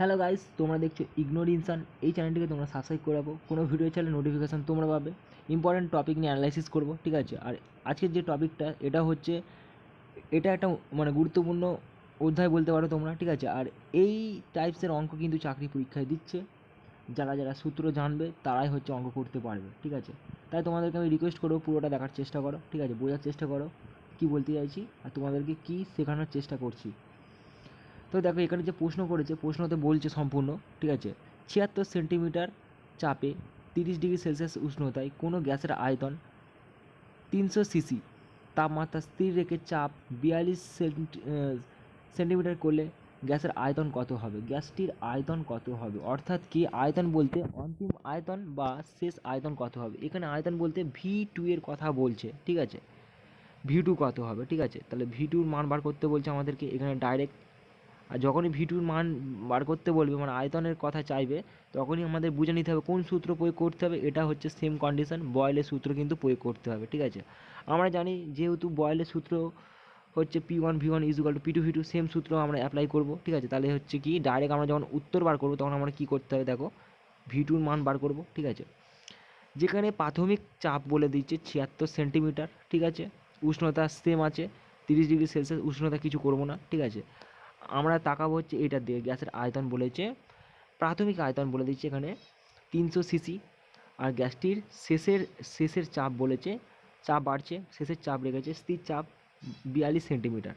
Hello guys তোমরা দেখছ ignore ইনসান এই চ্যানেলটিকে তোমরা সাবস্ক্রাইব করে রাখো। কোনো ভিডিও চাইলে নোটিফিকেশান তোমরা পাবে। ইম্পর্ট্যান্ট টপিক নিয়ে অ্যানালাইসিস করব, ঠিক আছে? আর আজকের যে টপিকটা এটা হচ্ছে, এটা একটা মানে গুরুত্বপূর্ণ অধ্যায় বলতে পারো তোমরা, ঠিক আছে? আর এই টাইপসের অঙ্ক কিন্তু চাকরি পরীক্ষায় দিচ্ছে। যারা যারা সূত্র জানবে, তারাই হচ্ছে অঙ্ক করতে পারবে, ঠিক আছে? তাই তোমাদেরকে আমি রিকোয়েস্ট করব পুরোটা দেখার চেষ্টা করো, ঠিক আছে? বোঝার চেষ্টা করো, কী বলতে চাইছি, আর তোমাদেরকে কী শেখানোর চেষ্টা করছি। তো দেখো এখানে যে প্রশ্ন করেছে, প্রশ্নতে বলছে সম্পূর্ণ, ঠিক আছে? ছিয়াত্তর সেন্টিমিটার চাপে তিরিশ ডিগ্রি সেলসিয়াস উষ্ণতায় কোনো গ্যাসের আয়তন তিনশো সিসি, তাপমাত্রা স্থির রেখে চাপ বিয়াল্লিশ সেন্টিমিটার করলে গ্যাসের আয়তন কত হবে? গ্যাসটির আয়তন কত হবে? অর্থাৎ কি আয়তন বলতে অন্তিম আয়তন বা শেষ আয়তন কত হবে? এখানে আয়তন বলতে ভি টু এর কথা বলছে, ঠিক আছে? ভি টু কত হবে, ঠিক আছে? তাহলে ভি টুর মান বার করতে বলছে আমাদেরকে, এখানে ডাইরেক্ট আর যখনই ভি টুর মান বার করতে বলবে মানে আয়তনের কথা চাইবে, তখনই আমাদের বুঝে নিতে হবে কোন সূত্র প্রয়োগ করতে হবে। এটা হচ্ছে সেম কন্ডিশন বয়েলের সূত্র কিন্তু প্রয়োগ করতে হবে, ঠিক আছে? আমরা জানি যেহেতু বয়েলের সূত্র হচ্ছে P one V one equal to P two V two same সূত্র আমরা অ্যাপ্লাই করব, ঠিক আছে? তাহলে হচ্ছে কি ডাইরেক্ট আমরা যখন উত্তর বার করব, তখন আমরা কী করতে হবে দেখো? ভি টুর মান বার করব, ঠিক আছে? যেখানে প্রাথমিক চাপ বলে দিচ্ছে ছিয়াত্তর সেন্টিমিটার ঠিক আছে? উষ্ণতা সেম আছে, তিরিশ ডিগ্রি সেলসিয়াস উষ্ণতা কিছু করব না, ঠিক আছে? আমরা তাকাবো হচ্ছে এটার দিকে গ্যাসের আয়তন বলেছে, প্রাথমিক আয়তন বলে দিচ্ছে এখানে তিনশো সিসি। আর গ্যাসটির শেষের শেষের চাপ বলেছে, চাপ বাড়ছে, শেষের চাপ রেখেছে স্থির চাপ বিয়াল্লিশ সেন্টিমিটার।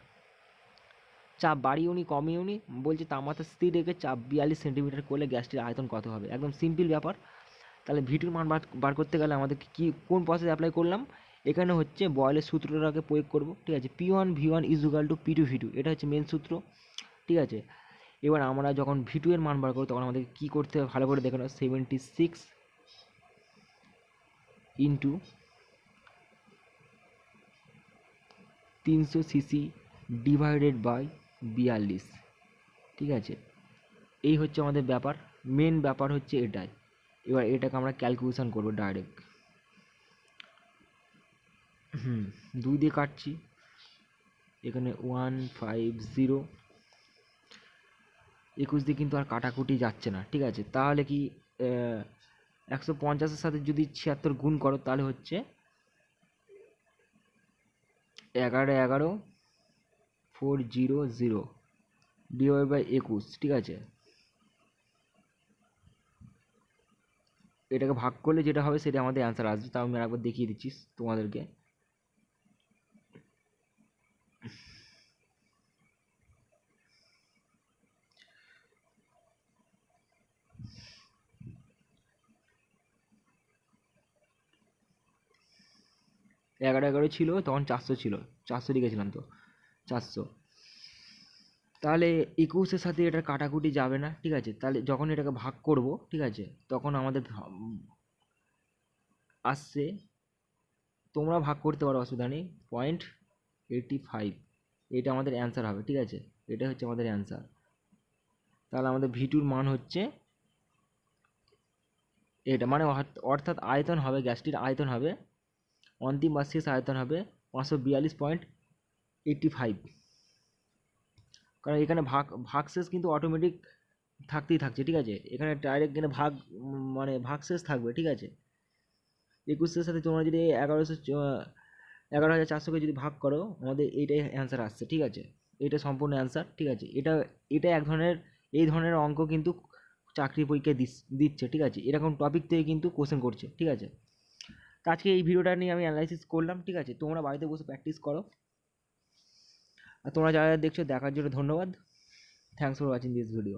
চাপ বাড়িয়েও নি নি, বলছে তাপমাত্রা স্থির রেখে চাপ বিয়াল্লিশ সেন্টিমিটার করলে গ্যাসটির আয়তন কত হবে। একদম সিম্পল ব্যাপার। তাহলে ভিটুর মান বার করতে গেলে আমাদের কি, কোন প্রসেস অ্যাপ্লাই করলাম? এখানে হচ্ছে বয়েলের সূত্রটাকে প্রয়োগ করব, ঠিক আছে? P one V one equal to P two V two এটা হচ্ছে মেন সূত্র। ঠিক আছে? এবার আমরা যখন ভি টু এর মান বার করব, তখন আমাদের কী করতে হবে? ভালো করে দেখে নাও সেভেন্টি সিক্স ইন্টু তিনশো সিসি ডিভাইডেড বাই বিয়াল্লিশ, ঠিক আছে? এই হচ্ছে আমাদের ব্যাপার মেন ব্যাপার হচ্ছে এটাই। এবার এটাকে আমরা ক্যালকুলেশন করব ডাইরেক্ট হুম, দুই দিয়ে কাটছি। এখানে ওয়ান ফাইভ জিরো একুশ দিয়ে কিন্তু আর কাটাকুটি যাচ্ছে না, ঠিক আছে? তাহলে কি একশো পঞ্চাশের সাথে যদি ছিয়াত্তর গুণ করো, তাহলে হচ্ছে এগারো এগারো four zero zero divide by একুশ, ঠিক আছে? এটাকে ভাগ করলে যেটা হবে সেটা আমাদের অ্যান্সার আসবে, তাও আমি একবার দেখিয়ে দিচ্ছি তোমাদেরকে। এগারো এগারো ছিল, তখন চারশো ছিল। চারশো লিখেছিলাম তো। চারশো। তাহলে একুশের সাথে এটা কাটাকুটি যাবে না, ঠিক আছে? তাহলে যখন এটাকে ভাগ করব, ঠিক আছে? তখন আমাদের আসছে। তোমরা ভাগ করতে পারো, অসুবিধা নেই। পয়েন্ট এইটটি ফাইভ এটা আমাদের অ্যান্সার হবে, ঠিক আছে? এটা হচ্ছে আমাদের অ্যান্সার তাহলে আমাদের ভিটুর মান হচ্ছে এটা মানে অর্থাৎ আয়তন হবে, গ্যাসটির আয়তন হবে অন্তিম বা শেষ আয়তন হবে পাঁচশো বিয়াল্লিশ পয়েন্ট এইটটি ফাইভ। কারণ এখানে ভাগ ভাগ শেষ কিন্তু অটোমেটিক থাকতেই থাকছে, ঠিক আছে? এখানে ডাইরেক্ট এখানে ভাগ মানে ভাগ শেষ থাকবে, ঠিক আছে? একুশের সাথে তোমরা যদি এগারোশো এগারো হাজার চারশোকে যদি ভাগ করো, আমাদের এইটাই অ্যান্সার আসছে, ঠিক আছে? এটা সম্পূর্ণ অ্যান্সার ঠিক আছে? এটা এটা এক ধরনের, এই ধরনের অঙ্ক কিন্তু চাকরি পরীক্ষায় দিচ্ছে, ঠিক আছে? এরকম টপিক থেকে কিন্তু কোশ্চেন করছে, ঠিক আছে? তো আজকে এই ভিডিওটা নিয়ে আমি অ্যানালাইসিস করলাম, ঠিক আছে? তোমরা বাড়িতে বসে প্র্যাকটিস করো। আর তোমরা যারা দেখছ, দেখার জন্য ধন্যবাদ। Thanks for watching this video